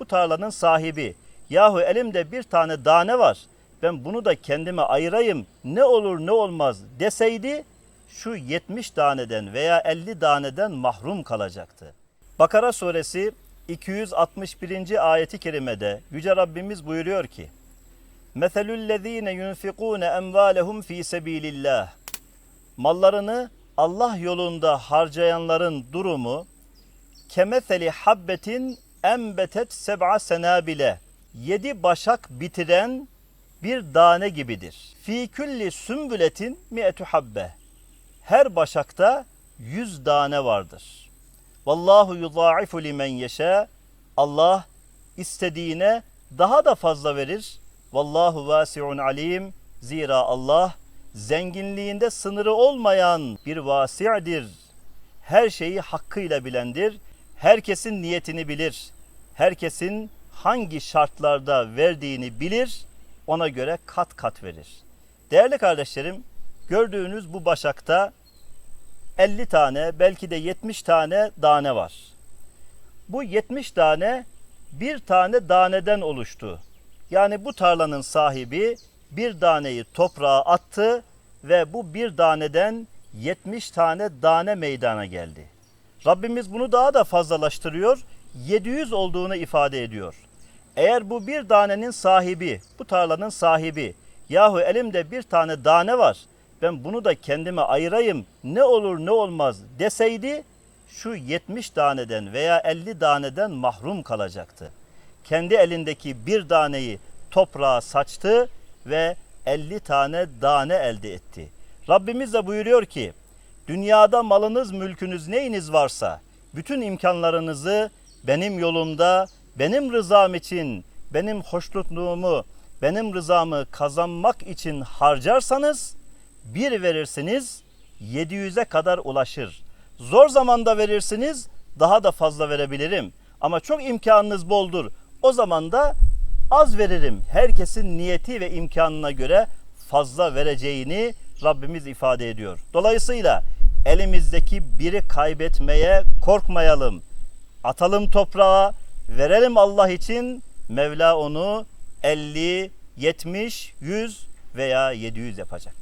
bu tarlanın sahibi. Yahu elimde bir tane dane var. Ben bunu da kendime ayırayım. Ne olur ne olmaz deseydi şu 70 taneden veya 50 taneden mahrum kalacaktı. Bakara suresi 261. ayeti kerimede Yüce Rabbimiz buyuruyor ki Meselüllezine yunfikune emvalehum fi sebilillah Mallarını Allah yolunda harcayanların durumu kemeseli habbetin embetet seb'a senabile yedi başak bitiren bir tane gibidir. Fi külli sümbületin mi'etü habbe. Her başakta yüz tane vardır. Vallahu yudaifu limen yeşe. Allah istediğine daha da fazla verir. Vallahu vasiun alim. Zira Allah zenginliğinde sınırı olmayan bir vasi'dir. Her şeyi hakkıyla bilendir. Herkesin niyetini bilir. Herkesin hangi şartlarda verdiğini bilir. Ona göre kat kat verir. Değerli kardeşlerim, gördüğünüz bu başakta 50 tane belki de 70 tane tane var. Bu 70 tane bir tane daneden oluştu. Yani bu tarlanın sahibi bir taneyi toprağa attı ve bu bir taneden 70 tane tane meydana geldi. Rabbimiz bunu daha da fazlalaştırıyor. 700 olduğunu ifade ediyor. Eğer bu bir tanenin sahibi, bu tarlanın sahibi, yahu elimde bir tane tane var, ben bunu da kendime ayırayım, ne olur ne olmaz deseydi, şu 70 taneden veya 50 taneden mahrum kalacaktı. Kendi elindeki bir taneyi toprağa saçtı ve 50 tane tane elde etti. Rabbimiz de buyuruyor ki, dünyada malınız, mülkünüz, neyiniz varsa, bütün imkanlarınızı benim yolumda, benim rızam için, benim hoşnutluğumu, benim rızamı kazanmak için harcarsanız bir verirsiniz 700'e kadar ulaşır. Zor zamanda verirsiniz daha da fazla verebilirim. Ama çok imkanınız boldur. O zaman da az veririm. Herkesin niyeti ve imkanına göre fazla vereceğini Rabbimiz ifade ediyor. Dolayısıyla elimizdeki biri kaybetmeye korkmayalım. Atalım toprağa, verelim Allah için. Mevla onu 50, 70, 100 veya 700 yapacak.